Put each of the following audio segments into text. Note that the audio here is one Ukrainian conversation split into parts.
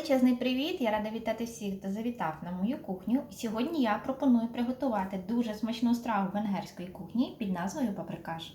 Величезний привіт! Я рада вітати всіх, хто завітав на мою кухню. Сьогодні я пропоную приготувати дуже смачну страву венгерської кухні під назвою паприкаш.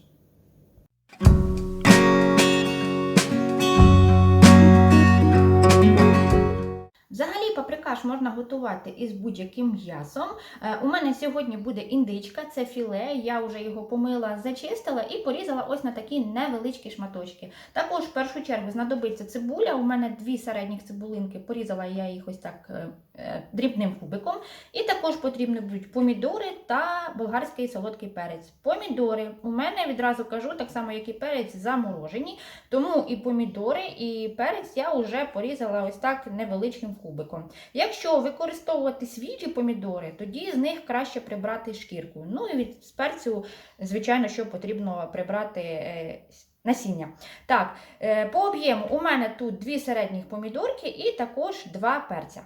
Взагалі паприкаш можна готувати із будь-яким м'ясом. Е, У мене сьогодні буде індичка, це філе. Я вже його помила, зачистила і порізала ось на такі невеличкі шматочки. Також в першу чергу знадобиться цибуля. У мене дві середніх цибулинки, порізала я їх ось так е, е, дрібним кубиком. І також потрібні будуть помідори та болгарський солодкий перець. Помідори у мене відразу кажу, так само як і перець, заморожені. Тому і помідори, і перець я вже порізала ось так невеличким кубиком. Якщо використовувати свіжі помідори, тоді з них краще прибрати шкірку. Ну і від перцю, звичайно, що потрібно прибрати е, насіння. Так, е, по об'єму у мене тут дві середніх помідорки і також два перця.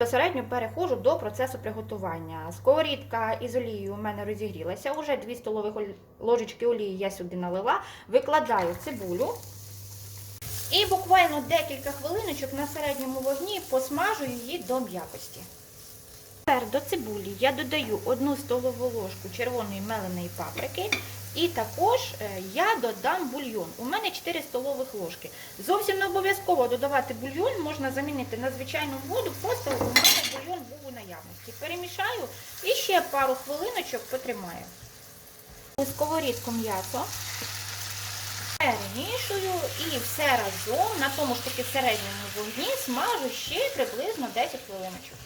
Безпосередньо переходжу до процесу приготування. Сковорідка із олією у мене розігрілася. Уже 2 столових ложечки олії я сюди налила. Викладаю цибулю. І буквально декілька хвилиночок на середньому вогні посмажу її до м'якості. Тепер до цибулі я додаю 1 столову ложку червоної меленої паприки. І також е, я додам бульйон. У мене 4 столових ложки. Зовсім не обов'язково додавати бульйон, можна замінити на звичайну воду, просто у мене бульйон був у наявності. Перемішаю і ще пару хвилиночок потримаю. У сковорідку м'ясо перемішую і все разом на тому ж таки середньому вогні смажу ще приблизно 10 хвилиночок.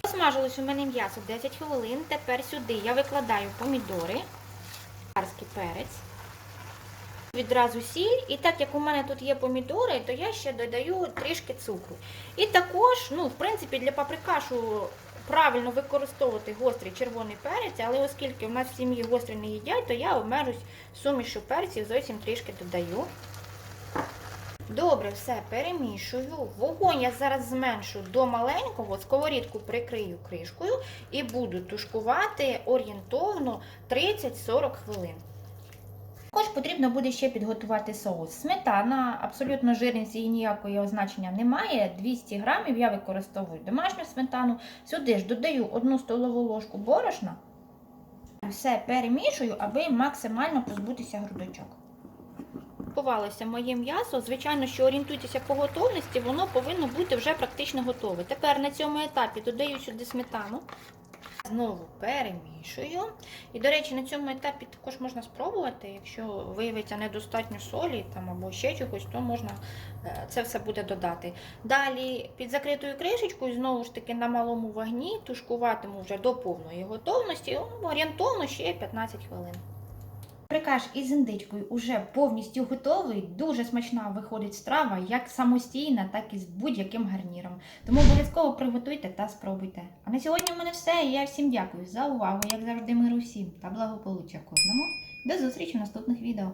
Посмажилось у мене м'ясо 10 хвилин. Тепер сюди я викладаю помідори, царський перець, відразу сіль. І так як у мене тут є помідори, то я ще додаю трішки цукру. І також, ну, в принципі, для паприкашу правильно використовувати гострий червоний перець, але оскільки в нас в сім'ї гострий не їдять, то я обмежусь сумішу перців, зовсім трішки додаю. Добре, все перемішую. Вогонь я зараз зменшу до маленького, сковорідку прикрию кришкою і буду тушкувати орієнтовно 30-40 хвилин. Також потрібно буде ще підготувати соус. Сметана, абсолютно жирність її ніякої означення немає. 200 грамів я використовую домашню сметану. Сюди ж додаю 1 столову ложку борошна. Все перемішую, аби максимально позбутися грудочок. Готувалося моє м'ясо. Звичайно, що орієнтуйтеся по готовності, воно повинно бути вже практично готове. Тепер на цьому етапі додаю сюди сметану. Знову перемішую. І, до речі, на цьому етапі також можна спробувати. Якщо виявиться недостатньо солі там, або ще чогось, то можна е, це все буде додати. Далі під закритою кришечкою, знову ж таки, на малому вогні тушкуватиму вже до повної готовності, ну, орієнтовно ще 15 хвилин. Прикаш із індичкою уже повністю готовий. Дуже смачна виходить страва, як самостійна, так і з будь-яким гарніром. Тому обов'язково приготуйте та спробуйте. А на сьогодні в мене все. Я всім дякую за увагу, як завжди, миру всім та благополуччя кожному. До зустрічі в наступних відео.